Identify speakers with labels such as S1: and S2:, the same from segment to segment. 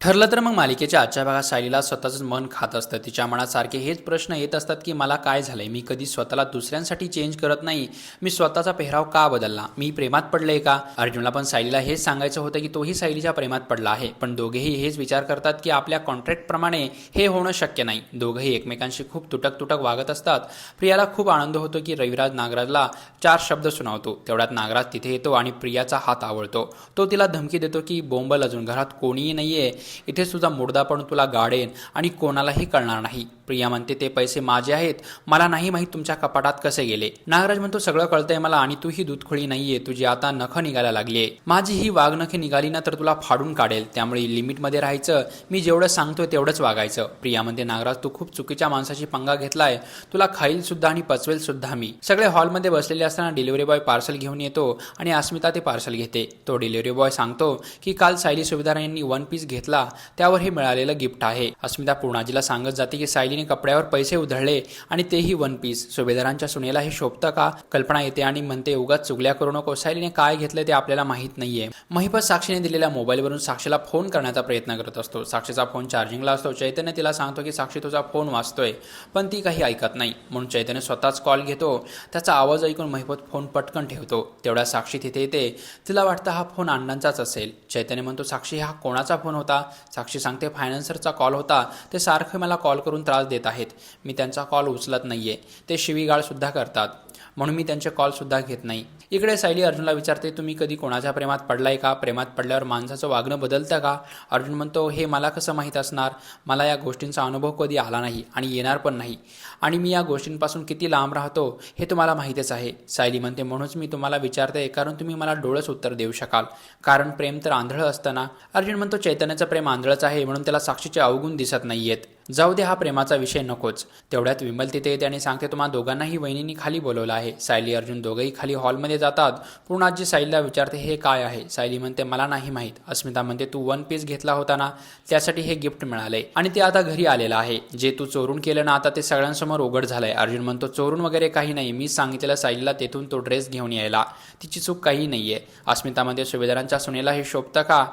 S1: ठरलं तर मग मालिकेच्या आजच्या भागात सायलीला स्वतःच मन खात असतं. तिच्या मनात सारखे हेच प्रश्न येत असतात की मला काय झालंय? मी कधी स्वतःला दुसऱ्यांसाठी चेंज करत नाही. मी स्वतःचा पेहराव का बदलला? मी प्रेमात पडले का? अर्जुनला पण सायलीला हेच सांगायचं होतं की तोही सायलीच्या प्रेमात पडला आहे. पण दोघेही हेच विचार करतात की आपल्या कॉन्ट्रॅक्टप्रमाणे हे होणं शक्य नाही. दोघंही एकमेकांशी खूप तुटक तुटक वागत असतात. प्रियाला खूप आनंद होतो की रविराज नागराजला चार शब्द सुनावतो. तेवढ्यात नागराज तिथे येतो आणि प्रियाचा हात आवळतो. तो तिला धमकी देतो की बोंबल अजून घरात कोणीही नाहीये. इथे तुझा मुर्दा पण तुला गाडेन आणि कोणालाही कळणार नाही. प्रिया म्हणते ते पैसे माझे आहेत. मला नाही माहीत तुमच्या कपाटात कसे गेले. नागराज म्हणतो सगळं कळतंय मला आणि तू ही दूधखोळी नाहीये. तुझी आता नखं निघायला लागलीये. माझी ही वाघनखे निघाली ना तर तुला फाडून काढेल. त्यामुळे लिमिटमध्ये राहायचं. मी जेवढं सांगतोय तेवढंच वागायचं. प्रिया म्हणते नागराज तू खूप चुकीच्या माणसाची पंगा घेतलाय. तुला खाईल सुद्धा आणि पचवेल सुद्धा मी. सगळे हॉलमध्ये बसलेले असताना डिलिव्हरी बॉय पार्सल घेऊन येतो आणि अस्मिता ते पार्सल घेते. तो डिलिव्हरी बॉय सांगतो की काल सायली सुभेदार यांनी वन पीस घेतला. त्यावर हे मिळालेलं गिफ्ट आहे. अस्मिता पूर्णाजीला सांगत जाते की सायली तिने कपड्यावर पैसे उधळले आणि तेही वन पीस सुभेदारांच्या सुनेला हे शोभतं का? कल्पना येते आणि म्हणते उगाच चुगल्या करू नको. सायलीने काय घेतलं ते आपल्याला माहीत नाहीये. महिपत साक्षीने दिलेल्या मोबाईलवरून साक्षीला फोन करण्याचा प्रयत्न करत असतो. साक्षीचा फोन चार्जिंगला असतो. चैतन्य तिला सांगतो की साक्षी तुझा फोन वाचतोय. पण ती काही ऐकत नाही. म्हणून चैतन्य स्वतःच कॉल घेतो. त्याचा आवाज ऐकून महिपत फोन पटकन ठेवतो. तेवढ्या साक्षी तिथे येते. तिला वाटतं हा फोन अण्णांचाच असेल. चैतन्य म्हणतो साक्षी हा कोणाचा फोन होता? साक्षी सांगते फायनान्सरचा कॉल होता. ते सारखे मला कॉल करून त्रास देत आहेत. मी त्यांचा कॉल उचलत नाहीये. ते शिवीगाळ सुद्धा करतात. म्हणून मी त्यांचे कॉलसुद्धा घेत नाही. इकडे सायली अर्जुनला विचारते तुम्ही कधी कोणाच्या प्रेमात पडलाय का? प्रेमात पडल्यावर माणसाचं वागणं बदलतं का? अर्जुन म्हणतो हे मला कसं माहीत असणार? मला या गोष्टींचा अनुभव कधी आला नाही आणि येणार पण नाही. आणि मी या गोष्टींपासून किती लांब राहतो हे तुम्हाला माहीतच आहे. सायली म्हणते म्हणूनच मी तुम्हाला विचारते कारण तुम्ही मला डोळस उत्तर देऊ शकाल. कारण प्रेम तर आंधळं असतं ना? अर्जुन म्हणतो चैतन्याचं प्रेम आंधळच आहे म्हणून त्याला साक्षीचे अवगुण दिसत नाहीयेत. जाऊ दे हा प्रेमाचा विषय नकोच. तेवढ्यात विमल तिथे येते आणि सांगते तुम्हाला दोघांनाही वहिनींनी खाली बोलवलं आहे. सायली अर्जुन दोघंही खाली हॉलमध्ये जातात. पूर्णाजी सायलीला विचारते हे काय आहे? सायली म्हणते मला नाही माहीत. अस्मिता म्हणते तू वन पीस घेतला होता ना? त्यासाठी हे गिफ्ट मिळालंय आणि ते आता घरी आलेलं आहे. जे तू चोरून केलं ना आता ते सगळ्यांसमोर उघड झालंय. अर्जुन म्हणतो चोरून वगैरे काही नाही. मी सांगितलेलं सायलीला तेथून तो ड्रेस घेऊन यायला. तिची चूक काही नाहीये. अस्मिता म्हणते सुभेदारांच्या सुनेला हे शोभतं का?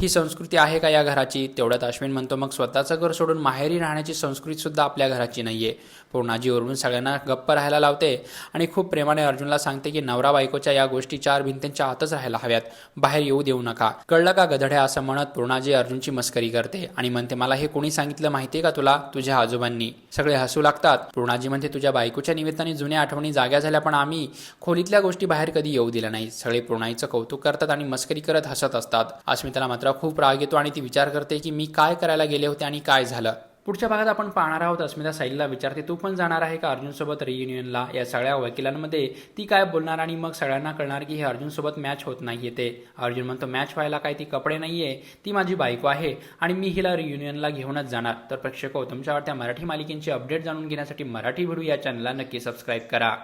S1: ही संस्कृती आहे का या घराची? तेवढ्यात अश्विन म्हणतो मग स्वतःचं घर सोडून माहेरी राहण्याची संस्कृतीसुद्धा आपल्या घराची नाहीये. पूर्णाजी ओरडून सगळ्यांना गप्प राहायला लावते आणि खूप प्रेमाने अर्जुनला सांगते की नवरा बायकोच्या या गोष्टी चार भिंतींच्या आतच राहायला हव्यात. बाहेर येऊ देऊ नका. कळलं का गधड्या? असं म्हणत पूर्णाजी अर्जुनची मस्करी करते आणि म्हणते मला हे कोणी सांगितलं माहितीये का तुला? तुझ्या आजोबांनी. सगळे हसू लागतात. पूर्णाजी म्हणते तुझ्या बायकोच्या निमित्ताने जुन्या आठवणी जाग्या झाल्या पण आम्ही खोलीतल्या गोष्टी बाहेर कधी येऊ दिल्या नाही सगळे पूर्णाईचं कौतुक करतात आणि मस्करी करत हसत असतात. अस्मिताला मात्र खूप राग येतो आणि ती विचार करते की मी काय करायला गेले होते आणि काय झालं? पुढच्या भागात आपण पाहणार आहोत अस्मिता साईलला विचारते तू पण जाणार आहे का अर्जुनसोबत रियुनियनला या सगळ्या वकिलांमध्ये ती काय बोलणार आणि मग सगळ्यांना कळणार की हे अर्जुनसोबत मॅच होत नाहीये ते? अर्जुन म्हणतो मॅच व्हायला काय ती कपडे नाहीये ती माझी बायको आहे आणि मी हिला रियुनियनला घेऊनच जाणार. तर प्रेक्षक हो, तुमच्या आवडत्या मराठी मालिकेची अपडेट जाणून घेण्यासाठी मराठी व्हिडिओ या चॅनलला नक्की सबस्क्राईब करा.